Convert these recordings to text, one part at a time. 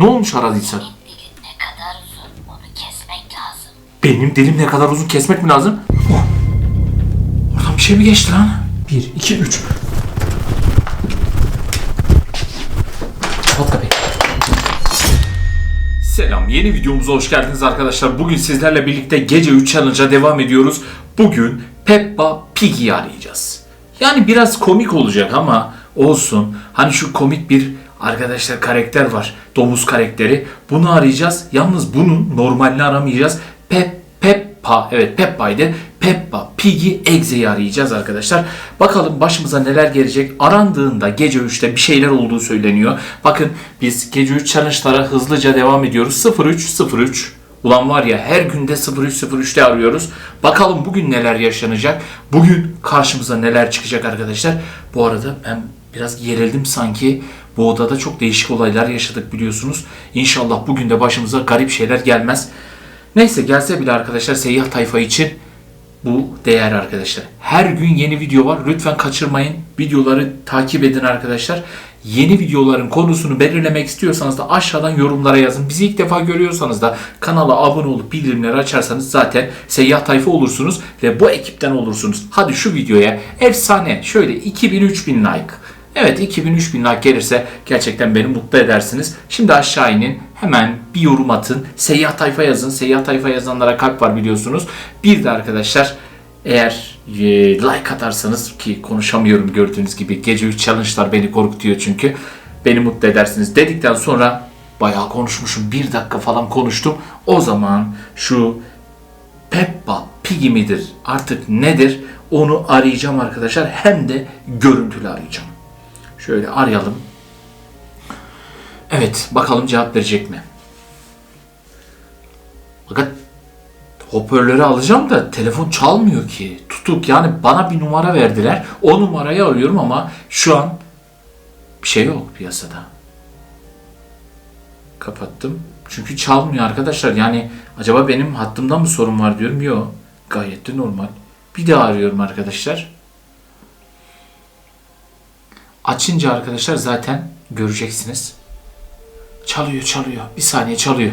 Ne olmuş aradıysa? Dilin ne kadar uzun onu kesmek lazım. Benim dilim ne kadar uzun kesmek mi lazım? Oh. Oradan bir şey mi geçti lan? 1, 2, 3. Kapat kapıyı. Selam, yeni videomuza hoş geldiniz arkadaşlar. Bugün sizlerle birlikte gece 3 challenge'a devam ediyoruz. Bugün Peppa Piggy'yi arayacağız. Yani biraz komik olacak ama olsun. Hani şu komik bir arkadaşlar karakter var. Domuz karakteri. Bunu arayacağız. Yalnız bunun normalini aramayacağız. Pep Peppa, evet Peppa'ydı. Peppa, Piggy, Eggs'i arayacağız arkadaşlar. Bakalım başımıza neler gelecek. Arandığında gece 3'te bir şeyler olduğu söyleniyor. Bakın biz gece 3 challenge'lara hızlıca devam ediyoruz. 0303 Ulan var ya her günde 0303'te arıyoruz. Bakalım bugün neler yaşanacak. Bugün karşımıza neler çıkacak arkadaşlar. Bu arada ben biraz gerildim sanki. Bu odada çok değişik olaylar yaşadık biliyorsunuz. İnşallah bugün de başımıza garip şeyler gelmez. Neyse gelse bile arkadaşlar seyyah tayfa için bu değer arkadaşlar. Her gün yeni video var. Lütfen kaçırmayın. Videoları takip edin arkadaşlar. Yeni videoların konusunu belirlemek istiyorsanız da aşağıdan yorumlara yazın. Bizi ilk defa görüyorsanız da kanala abone olup bildirimleri açarsanız zaten seyyah tayfa olursunuz ve bu ekipten olursunuz. Hadi şu videoya efsane şöyle 2000-3000 like. Evet 2000-3000 like gelirse gerçekten beni mutlu edersiniz. Şimdi aşağı inin hemen bir yorum atın. Seyyah tayfa yazın. Seyyah tayfa yazanlara kalp var biliyorsunuz. Bir de arkadaşlar eğer e, like atarsanız ki konuşamıyorum gördüğünüz gibi gece 3 challenge'lar beni korkutuyor çünkü beni mutlu edersiniz dedikten sonra bayağı konuşmuşum. Bir dakika falan konuştum. O zaman şu Peppa Piggy midir artık nedir onu arayacağım arkadaşlar. Hem de görüntülü arayacağım. Şöyle arayalım. Evet bakalım cevap verecek mi? Fakat hoparlörü alacağım da telefon çalmıyor ki. Tutuk yani bana bir numara verdiler. O numarayı arıyorum ama şu an bir şey yok piyasada. Kapattım. Çünkü çalmıyor arkadaşlar. Yani acaba benim hattımda mı sorun var diyorum. Yok. Gayet de normal. Bir daha arıyorum arkadaşlar. Açınca arkadaşlar zaten göreceksiniz. Çalıyor çalıyor. Bir saniye çalıyor.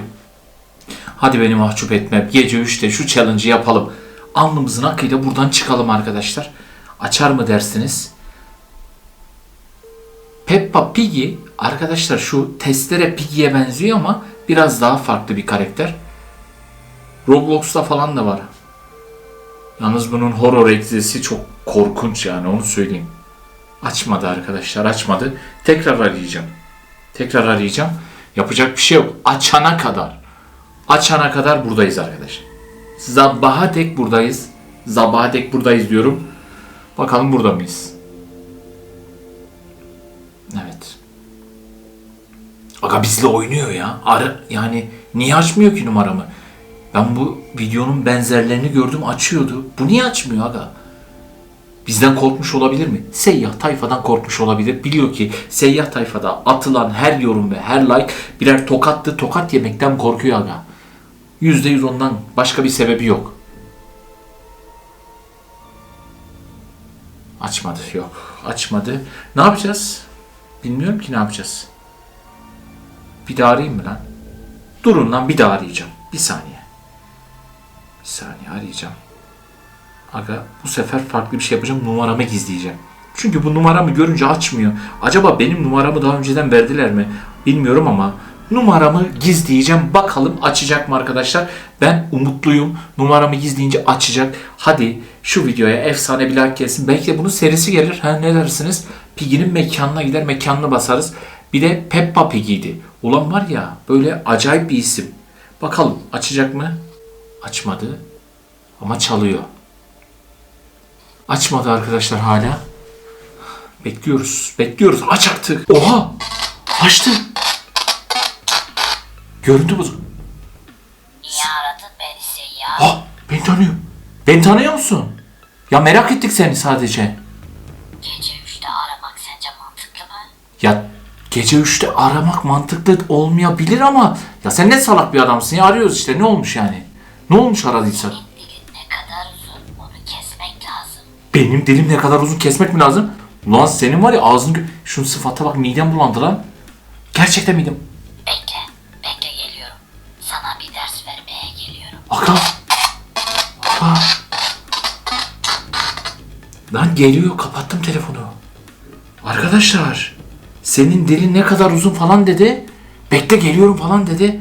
Hadi beni mahcup etme. Gece 3'te şu challenge'ı yapalım. Alnımızın akıyla buradan çıkalım arkadaşlar. Açar mı dersiniz? Peppa Piggy arkadaşlar şu testere Piggy'ye benziyor ama biraz daha farklı bir karakter. Roblox'ta falan da var. Yalnız bunun horror egzesi çok korkunç yani onu söyleyeyim. Açmadı arkadaşlar açmadı. Tekrar arayacağım. Tekrar arayacağım. Yapacak bir şey yok. Açana kadar. Açana kadar buradayız arkadaşlar. Sabaha dek buradayız. Sabaha dek buradayız diyorum. Bakalım burada mıyız? Evet. Aga bizle oynuyor ya. Ara, yani niye açmıyor ki numaramı? Ben bu videonun benzerlerini gördüm açıyordu. Bu niye açmıyor aga? Bizden korkmuş olabilir mi? Seyyah tayfadan korkmuş olabilir. Biliyor ki seyyah tayfada atılan her yorum ve her like birer tokattı. Tokat yemekten korkuyor aga. Yüzde yüz ondan başka bir sebebi yok. Açmadı yok. Açmadı. Ne yapacağız? Bilmiyorum ki ne yapacağız. Bir daha arayayım mı lan? Durun lan bir daha arayacağım. Bir saniye. Bir saniye arayacağım. Aga bu sefer farklı bir şey yapacağım. Numaramı gizleyeceğim. Çünkü bu numaramı görünce açmıyor. Acaba benim numaramı daha önceden verdiler mi? Bilmiyorum ama numaramı gizleyeceğim. Bakalım açacak mı arkadaşlar? Ben umutluyum. Numaramı gizleyince açacak. Hadi şu videoya efsane bir like gelsin. Belki de bunun serisi gelir. Ha ne dersiniz? Piggy'nin mekanına gider mekanını basarız. Bir de Peppa Piggy'ydi. Ulan var ya böyle acayip bir isim. Bakalım açacak mı? Açmadı. Ama çalıyor. Açmadı arkadaşlar hala. Bekliyoruz. Bekliyoruz. Aç artık. Oha! Açtı. Görüntü bozuk. Niye aradın beni seyyah? Ha! Beni tanıyor. Beni tanıyor musun? Ya merak ettik seni sadece. Gece 3'te aramak sence mantıklı mı? Ya gece 3'te aramak mantıklı olmayabilir ama ya sen ne salak bir adamsın ya arıyoruz işte ne olmuş yani? Ne olmuş aradıysa? Benim dilim ne kadar uzun kesmek mi lazım? Lan senin var ya ağzın... Şunun sıfata bak midem bulandı lan. Gerçekten midem. Bekle. Bekle geliyorum. Sana bir ders vermeye geliyorum. Aka. Aka. Lan geliyor. Kapattım telefonu. Arkadaşlar. Senin dilin ne kadar uzun falan dedi. Bekle geliyorum falan dedi.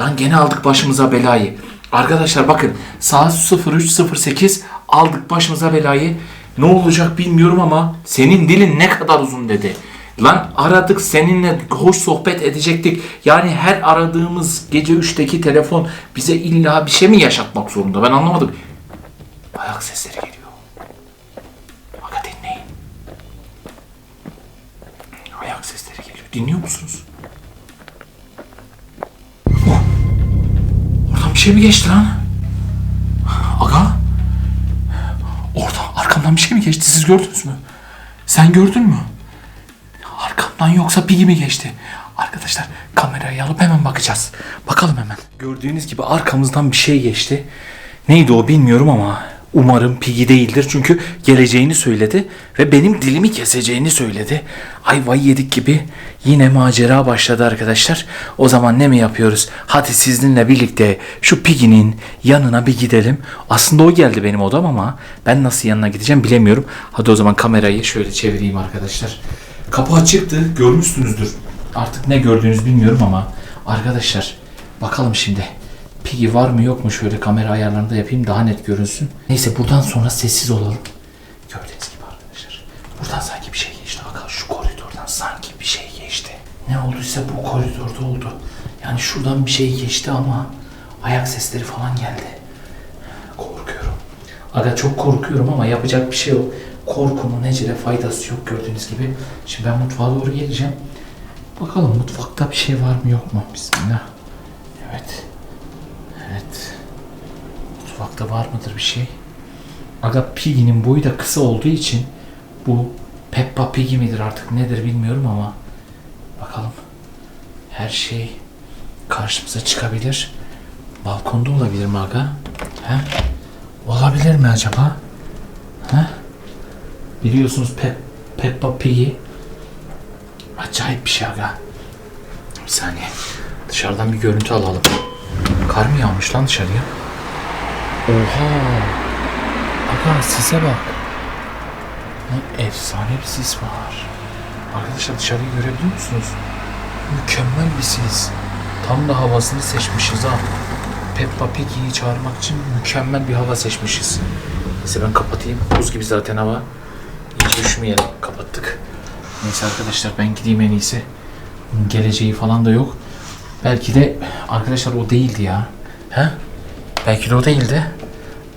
Lan gene aldık başımıza belayı. Arkadaşlar bakın saat 03.08 aldık başımıza belayı. Ne olacak bilmiyorum ama senin dilin ne kadar uzun dedi. Lan aradık seninle hoş sohbet edecektik. Yani her aradığımız gece 3'teki telefon bize illa bir şey mi yaşatmak zorunda? Ben anlamadım. Ayak sesleri geliyor. Aga dinleyin. Ayak sesleri geliyor. Dinliyor musunuz? Oh! Oradan bir şey mi geçti lan? Arkamdan bir şey mi geçti? Siz gördünüz mü? Sen gördün mü? Arkamdan yoksa Piggy mi geçti? Arkadaşlar kamerayı alıp hemen bakacağız. Bakalım hemen. Gördüğünüz gibi arkamızdan bir şey geçti. Neydi o bilmiyorum ama umarım Piggy değildir. Çünkü geleceğini söyledi ve benim dilimi keseceğini söyledi. Ayvayı yedik gibi yine macera başladı arkadaşlar. O zaman ne mi yapıyoruz? Hadi sizinle birlikte şu Piggy'nin yanına bir gidelim. Aslında o geldi benim odam ama ben nasıl yanına gideceğim bilemiyorum. Hadi o zaman kamerayı şöyle çevireyim arkadaşlar. Kapı açıktı. Görmüşsünüzdür. Artık ne gördüğünüz bilmiyorum ama arkadaşlar bakalım şimdi. Piggy var mı yok mu şöyle kamera ayarlarını da yapayım daha net görünsün. Neyse buradan sonra sessiz olalım. Gördüğünüz gibi arkadaşlar. Buradan sanki bir şey geçti. Bakın şu koridordan sanki bir şey geçti. Ne olduysa bu koridorda oldu. Yani şuradan bir şey geçti ama ayak sesleri falan geldi. Korkuyorum. Aga çok korkuyorum ama yapacak bir şey yok. Korkunun necile faydası yok gördüğünüz gibi. Şimdi ben mutfağa doğru geleceğim. Bakalım mutfakta bir şey var mı yok mu? Bismillah. Evet. Mutfakta var mıdır bir şey? Aga Piggy'nin boyu da kısa olduğu için bu Peppa Piggy midir artık nedir bilmiyorum ama bakalım. Her şey karşımıza çıkabilir. Balkonda olabilir mi aga? He? Olabilir mi acaba? He? Biliyorsunuz Pe Peppa Piggy acayip bir şey aga. Bir saniye. Dışarıdan bir görüntü alalım. Kar mı yağmış lan dışarıya? Oha! Aga size bak. Ne efsane bir sis var. Arkadaşlar dışarıyı görebiliyor musunuz? Mükemmel bir sis. Tam da havasını seçmişiz ha. Peppa Piggy'yi çağırmak için mükemmel bir hava seçmişiz. Neyse ben kapatayım. Buz gibi zaten hava. İyice üşümeyelim. Kapattık. Neyse arkadaşlar ben gideyim en iyisi. Geleceği falan da yok. Belki de arkadaşlar o değildi ya. He? Belki de o değildi.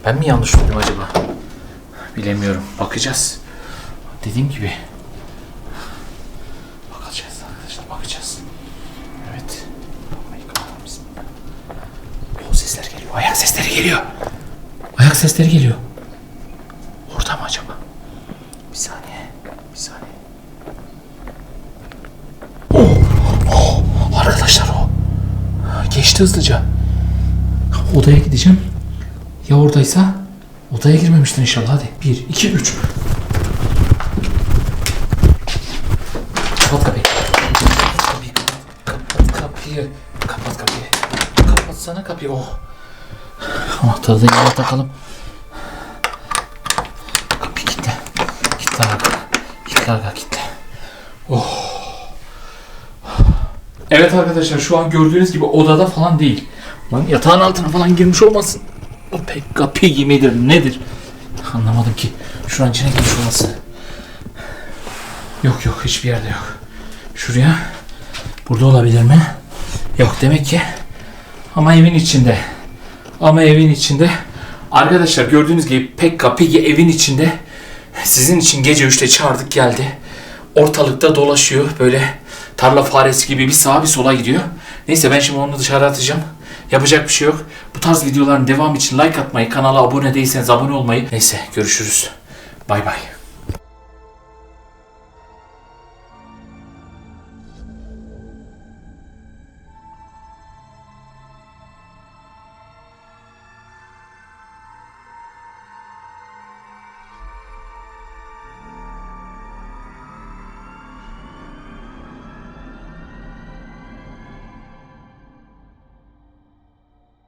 Ben mi yanlış duydum acaba? Bilemiyorum. Bakacağız. Dediğim gibi. Bakacağız arkadaşlar. Bakacağız. Evet. O sesler geliyor. Ayak sesleri geliyor. Ayak sesleri geliyor. Orada mı acaba? Bir saniye. Bir saniye. Oh, oh, arkadaşlar o. Geçti hızlıca. Odaya gideceğim. Ya oradaysa? Odaya girmemiştir inşallah. Hadi. Bir, iki, üç. Kapat kapıyı. Kapıyı kapat. Kapıyı. Kapat kapıyı. Kapatsana kapıyı. Oh. Anahtarı da yerine takalım. Kapıyı kilitle. Kilitle aga. Kilitle aga kilitle. Oh. Evet arkadaşlar şu an gördüğünüz gibi odada falan değil. Lan yatağın altına falan girmiş olmasın. O Pekka Piggy midir nedir? Anlamadım ki. Şuranın içine girmiş olması. Yok yok hiçbir yerde yok. Şuraya. Burada olabilir mi? Yok demek ki. Ama evin içinde. Ama evin içinde. Arkadaşlar gördüğünüz gibi Pekka Piggy evin içinde. Sizin için gece 3'te çağırdık geldi. Ortalıkta dolaşıyor böyle tarla faresi gibi bir sağa bir sola gidiyor. Neyse ben şimdi onu dışarı atacağım. Yapacak bir şey yok. Bu tarz videoların devamı için like atmayı, kanala abone değilseniz abone olmayı. Neyse görüşürüz. Bay bay.